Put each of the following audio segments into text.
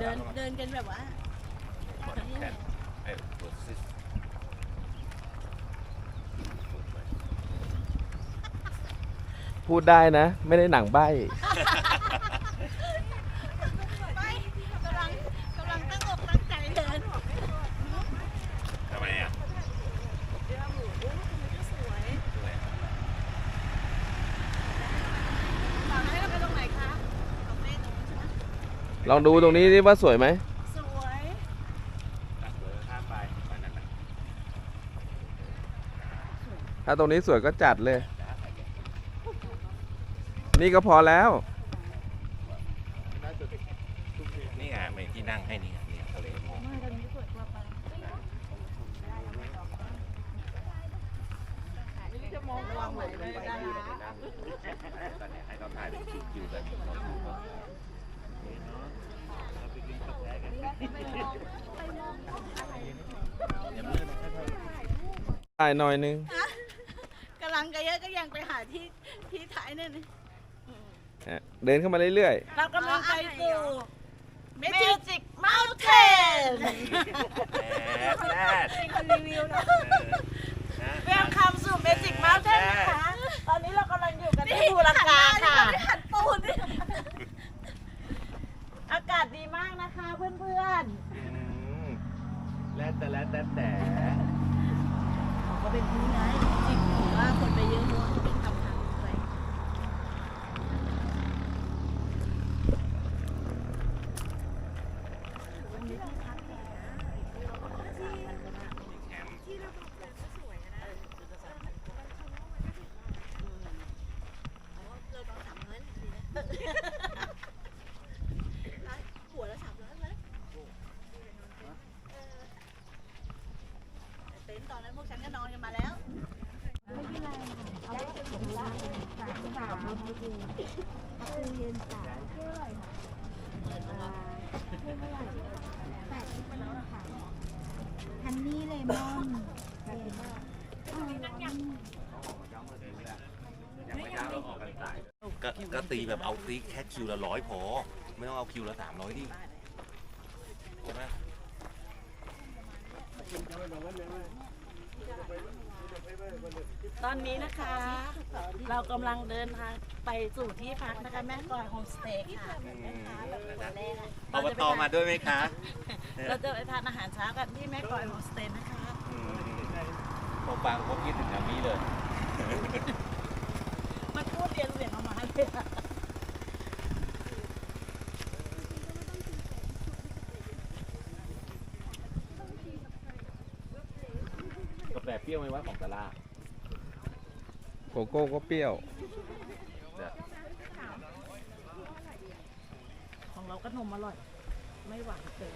เดินเดินกันแบบว่ากดแขนไอ้กดซิสพูดได้นะ ไม่ได้หนังใบ ไม่กำลังกำลังตั้งอกตั้งใจเดิน ทำไมอะ ตอนให้เราไปตรงไหนคะตรงนี้ตรงนี้ใช่ไหม ลองดูตรงนี้ดิว่าสวยไหมสวยตัดเบอร์ข้ามไปไปนั่นน่ะถ้าตรงนี้สวยก็จัดเลย นี่ก็พอแล้ว นี่ไงมีที่นั่งให้นี่ไงนี่ทะเลหมอกม่ตอนนี้สวยกว่าไปจะมองวางไหนเลยนะ ตอนนี้ให้เขาถ่ายเป็นคิวๆกันเราดูว่า ถ่ายหน่อยนึงกำลังกระเยอะก็ยังไปหาที่ที่ถ่ายนั่นนี่อะเดินเข้ามาเรื่อยเรากำลังไปสู่เมจิกเมลเทนแอดแอดเป็นคนรีวิวนะเวลคัมสู่เมจิกเม t เทนนะคะตอนนี้เรากำลังอยู่กันที่บูรากาค่ะหันปูนดิอากาศดีมากนะคะเพื่อนแล้วแต่แล้วแต่แต่ก็ เป็นที่ไงจริงถือว่าคนไปเยอะมากว่าเขาเป็นทำทางไป แคมป์ หัวละสามร้อยเลยเตอนนั้นพวกฉันก็นอนกันมาแล้ว ฮันนี่เลมอนก็ก็ตีแบบเอาตีแค่คิวละร้อยพอ ไม่ต้องเอาคิวละสามร้อยดิใช่ไหม ตอนนี้นะคะ เรากำลังเดินทางไปสู่ที่พักนะคะแม่กอยโฮมสเตย์ค่ะอบตมาด้วยไหมคะ เราจะไปทานอาหารเช้ากันที่แม่กอยโฮมสเตย์นะคะพอฟังพอคิดถึงน้ำนี้เลย มันพูดเรียนเสียงออกมาเลยอะ กา แฟเปรี้ยวไหมวะของตลาดๆโกโก้ก็เปรี้ยว ของเราก็นมอร่อย ไม่หวานเกิน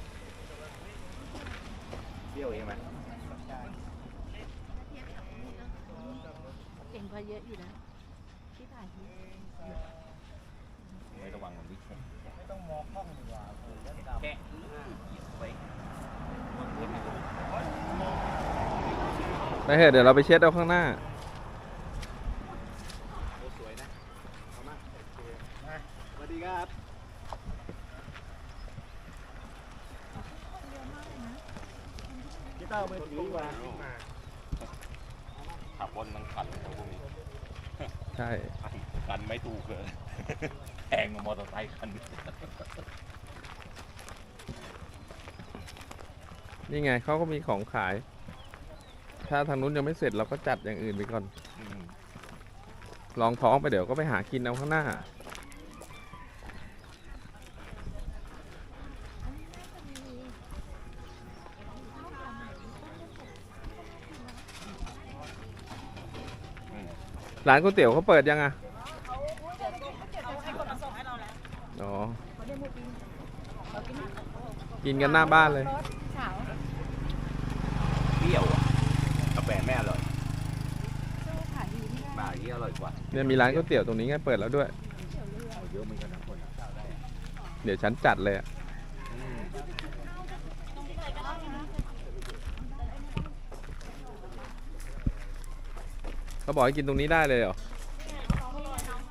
เปรี้ยวเองไหมเก่งกว่าเยอะอยู่นะที่ถ่ายที่ไม่ระวังมันวิแค่ไม่ต้องมองกล้องดีกว่าแค่ไป ไปเถอะเดี๋ยวเราไปเช็ดเอาข้างหน้าสวยนะเอามาสวัสดีครับพี่เต้าไปถือมาขับบนมันขันเลยพวกนี้ใช่คันคันไม่ถูกเลยแพงกว่ามอเตอร์ไซค์คันนี้นี่ไงเขาก็มีของขาย ถ้าทางนู้นยังไม่เสร็จเราก็จัดอย่างอื่นไปก่อน อืมลองท้องไปเดี๋ยวก็ไปหากินเอาข้างหน้าอืมร้านก๋วยเตี๋ยวเขาเปิดยังอะเอาให้คนมาส่งให้เราแล้วอ๋อ กินกันหน้าบ้านเลย เปรี้ยวอะกา แฟไม่อร่อยบ่ายที่อร่อยกว่าเนี่ยมีร้านก๋วยเตี๋ยวตรงนี้ไงเปิดแล้วด้วยเอาเยอะเหมือนกันนะคนเดี๋ยวฉันจัดเลยอะอืมเขาบอกให้กินตรงนี้ได้เลยเหรอ